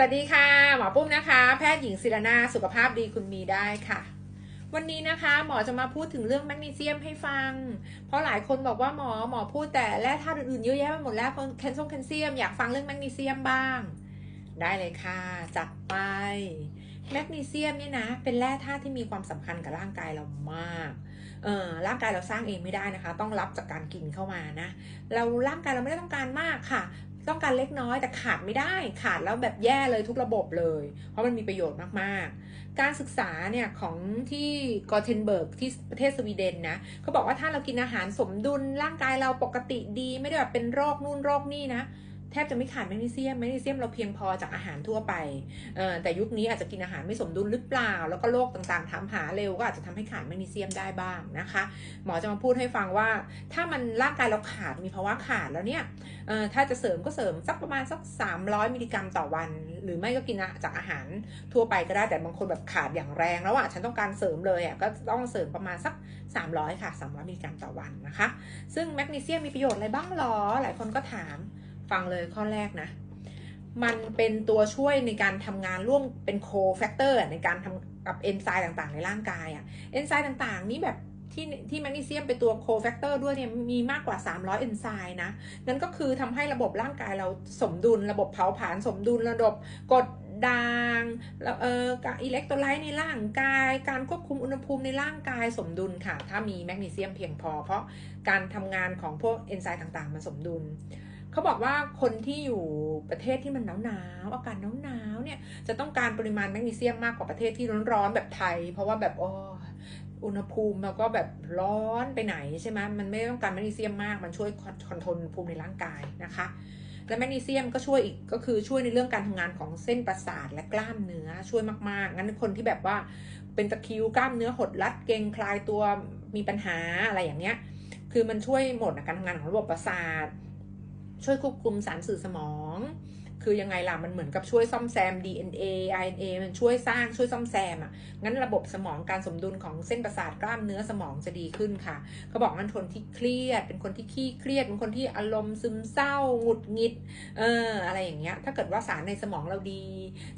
สวัสดีค่ะ หมอปุ้มนะคะ แพทย์หญิงศิรนาสุขภาพดีคุณมีได้ค่ะ วันนี้นะคะหมอจะมาพูดถึงเรื่องแมกนีเซียมให้ฟัง เพราะหลายคนบอกว่าหมอหมอพูดแต่แร่ธาตุอื่นๆเยอะแยะไปหมดแล้วแคลเซียมแคลเซียมอยากฟังเรื่องแมกนีเซียมบ้าง ได้เลยค่ะจัดไปแมกนีเซียมเนี่ยนะเป็นแร่ธาตุที่มีความสำคัญกับร่างกายเรามาก เออร่างกายเราสร้างเองไม่ได้นะคะ ต้องรับจากการกินเข้ามานะ เราร่างกายเราไม่ได้ต้องการมากค่ะ ต้องการเล็กน้อยแต่ขาดไม่ได้ขาดแล้วแบบแย่เลยทุกระบบเลย เพราะมันมีประโยชน์มากๆ การศึกษาเนี่ยของที่กอเทนเบิร์กที่ประเทศสวีเดนนะเขาบอกว่าถ้าเรากินอาหารสมดุลร่างกายเราปกติดีไม่ได้แบบเป็นโรคนู่นโรคนี่นะ แทบจะไม่ขาดแมกนีเซียมแมกนีเซียมเราเพียงพอจากอาหารทั่วไปแต่ยุคนี้อาจจะกินอาหารไม่สมดุลหรือเปล่า แล้วก็โรคต่างๆถามหาเร็วก็อาจจะทำให้ขาดแมกนีเซียมได้บ้างนะคะ หมอจะมาพูดให้ฟังว่า ถ้ามันร่างกายเราขาดมีภาวะขาดแล้วเนี่ยถ้าจะเสริมก็เสริมสักประมาณสัก 300 มิลลิกรัมต่อวัน หรือไม่ก็กินจากอาหารทั่วไปก็ได้แต่บางคนแบบขาดอย่างแรงแล้วอะฉันต้องการเสริมเลยอะก็ต้องเสริมประมาณสัก 300 ค่ะ 300 มิลลิกรัมต่อวันนะคะ ซึ่งแมกนีเซียมมีประโยชน์อะไรบ้างหรอหลายคนก็ถาม ฟังเลยข้อแรกนะ มันเป็นตัวช่วยในการทำงานร่วมเป็นโคแฟกเตอร์ในการทำกับเอนไซม์ต่างๆ ในร่างกายอะ่ะเอนไซม์ต่างๆ นี้แบบที่ที่แมกนีเซียมเป็นตัวโคแฟกเตอร์ด้วยเนี่ยมีมากกว่า 300 เอนไซม์นะ นั่นก็คือทำให้ระบบร่างกายเราสมดุล ระบบเผาผลาญสมดุลระบบกดด่างเอออิเล็กโทรไลต์ในร่างกาย การควบคุมอุณหภูมิในร่างกายสมดุลค่ะ ถ้ามีแมกนีเซียมเพียงพอ เพราะการทำงานของพวกเอนไซม์ต่างๆ มันสมดุล เขาบอกว่าคนที่อยู่ประเทศที่มันหนาวหนาวอากาศหนาวหนาวเนี่ยจะต้องการปริมาณแมกนีเซียมมากกว่าประเทศที่ร้อนๆแบบไทย เพราะว่าแบบโอ้อุณหภูมิเราก็แบบร้อนไปไหนใช่ไหมมันไม่ต้องการแมกนีเซียมมาก มันช่วยคอนโทรลอุณหภูมิในร่างกายนะคะ และแมกนีเซียมก็ช่วยอีกก็คือช่วยในเรื่องการทำงานของเส้นประสาทและกล้ามเนื้อช่วยมากๆ งั้นคนที่แบบว่าเป็นตะคิวกล้ามเนื้อหดรัดเกร็งคลายตัวมีปัญหาอะไรอย่างเงี้ย คือมันช่วยหมดการทำงานของระบบประสาท ช่วยควบคุมสารสื่อสมอง คือยังไงล่ะ มันเหมือนกับช่วยซ่อมแซม DNA RNA มันช่วยสร้างช่วยซ่อมแซมอะ งั้นระบบสมองการสมดุลของเส้นประสาทกล้ามเนื้อสมองจะดีขึ้นค่ะ เขาบอกมันคนที่เครียด เป็นคนที่ขี้เครียด เป็นคนที่อารมณ์ซึมเศร้า หงุดหงิด เออ อะไรอย่างเงี้ย ถ้าเกิดว่าสารในสมองเราดี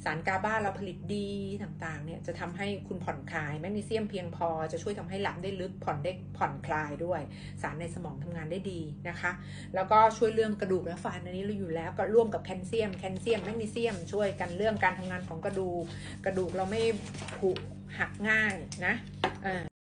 สารกาบาเราผลิตดีต่างๆ เนี่ยจะทำให้คุณผ่อนคลาย แมกนีเซียมเพียงพอจะช่วยทำให้หลับได้ลึก ผ่อนได้ผ่อนคลายด้วย สารในสมองทำงานได้ดีนะคะ แล้วก็ช่วยเรื่องกระดูกและฟันอันนี้เราอยู่แล้วก็ร่วมกับแคลเซียมแคลเซียมแมกนีเซียม ช่วยกันเรื่องการทำงานของกระดูก กระดูกเราไม่ผุหักง่ายนะ